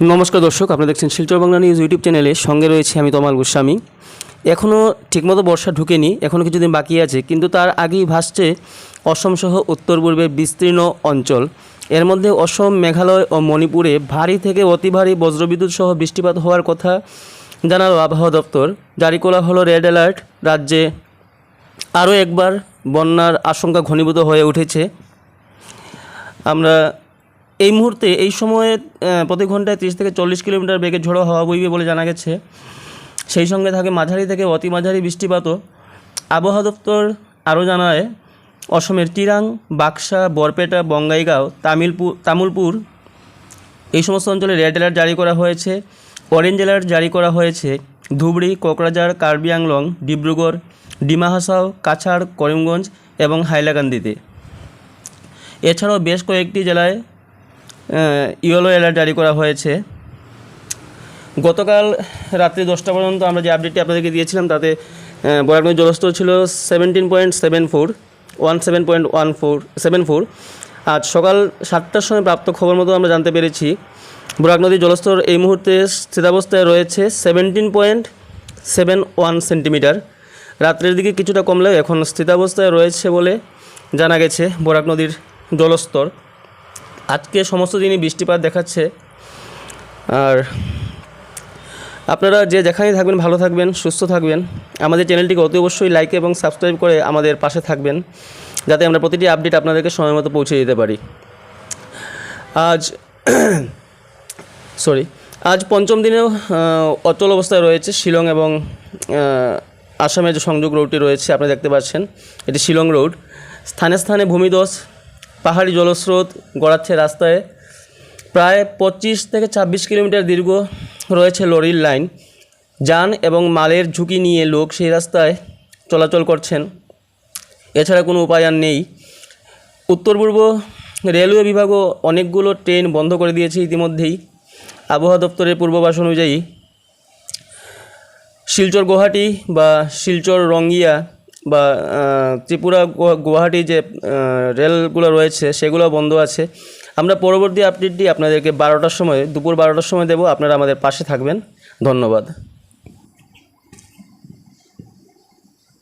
নমস্কার দর্শক, আপনারা দেখছেন শিলচর বাংলা নিউজ ইউটিউব চ্যানেলে। সঙ্গে রয়েছে আমি তমাল গোস্বামী। এখনও ঠিকমতো বর্ষা ঢুকেনি এখনও কিছুদিন বাকি আছে, কিন্তু তার আগেই ভাসছে অসমসহ উত্তর পূর্বের বিস্তীর্ণ অঞ্চল। এর মধ্যে অসম, মেঘালয় ও মণিপুরে ভারী থেকে অতি ভারী বজ্রবিদ্যুৎ সহ বৃষ্টিপাত হওয়ার কথা জানালো আবহাওয়া দপ্তর। জারি করা হলো রেড অ্যালার্ট। রাজ্যে আরও একবার বন্যার আশঙ্কা ঘনীভূত হয়ে উঠেছে। আমরা এই মুহূর্তে, এই সময়ে প্রতি ঘন্টায় তিরিশ থেকে চল্লিশ কিলোমিটার বেগে ঝোড়ো হাওয়া বইবে বলে জানা গেছে। সেই সঙ্গে থাকে মাঝারি থেকে অতি মাঝারি বৃষ্টিপাতও আবহাওয়া দপ্তর আরও জানায়, অসমের চিরাং বাক্সা, বরপেটা, বঙ্গাইগাঁও তামিলপুর তামুলপুর, এই সমস্ত অঞ্চলে রেড অ্যালার্ট জারি করা হয়েছে, অরেঞ্জ অ্যালার্ট জারি করা হয়েছে। ধুবড়ি, কোকরাঝাড়, কার্বি আংলং, ডিব্রুগড় ডিমা হাসাও কাছাড়, করিমগঞ্জ এবং হাইলাকান্দিতে। এছাড়াও বেশ কয়েকটি জেলায় ইয়েলো অ্যালার্ট জারি করা হয়েছে। গতকাল রাত্রি দশটা পর্যন্ত আমরা যে আপডেটটি আপনাদেরকে দিয়েছিলাম, তাতে বরাক নদীর জলস্তর ছিল seventeen point seven four one seven point one four seven four আজ সকাল সাতটার সময় প্রাপ্ত খবর মতো আমরা জানতে পেরেছি, বরাক নদীর জলস্তর এই মুহূর্তে স্থিতাবস্থায় রয়েছে seventeen point seven one centimetre রাত্রের দিকে কিছুটা কমলেও এখন স্থিতাবস্থায় রয়েছে বলে জানা গেছে বরাক নদীর জলস্তর। আজকে সমস্ত দিনই বৃষ্টিপাত দেখাচ্ছে। আর আপনারা যে যেখানেই থাকবেন, ভালো থাকবেন, সুস্থ থাকবেন। আমাদের চ্যানেলটিকে অতি অবশ্যই লাইক এবং সাবস্ক্রাইব করে আমাদের পাশে থাকবেন, যাতে আমরা প্রতিটি আপডেট আপনাদেরকে সময় মতো পৌঁছে দিতে পারি। আজ সরি আজ পঞ্চম দিনেও অচল অবস্থায় রয়েছে শিলং এবং আসামের যে সংযোগ রোডটি রয়েছে, আপনি দেখতে পাচ্ছেন, এটি শিলং রোড স্থানে স্থানে ভূমিধস পাহাড়ি জলস্রোত গড়াচ্ছে রাস্তায়। প্রায় পঁচিশ থেকে ছাব্বিশ কিলোমিটার দীর্ঘ রয়েছে লরির লাইন। যান এবং মালের ঝুঁকি নিয়ে লোক সেই রাস্তায় চলাচল করছেন। এছাড়া কোনো উপায় আর নেই। উত্তর পূর্ব রেলওয়ে বিভাগও অনেকগুলো ট্রেন বন্ধ করে দিয়েছে ইতিমধ্যেই। আবহাওয়া দপ্তরের পূর্বাভাস অনুযায়ী শিলচর গুয়াহাটি বা শিলচর রঙ্গিয়া বা ত্রিপুরা গুয়াহাটি যে রেলগুলো রয়েছে সেগুলো বন্ধ আছে। আমরা পরবর্তী আপডেটটি আপনাদেরকে বারোটার সময়, দুপুর বারোটার সময় দেবো। আপনারা আমাদের পাশে থাকবেন। ধন্যবাদ।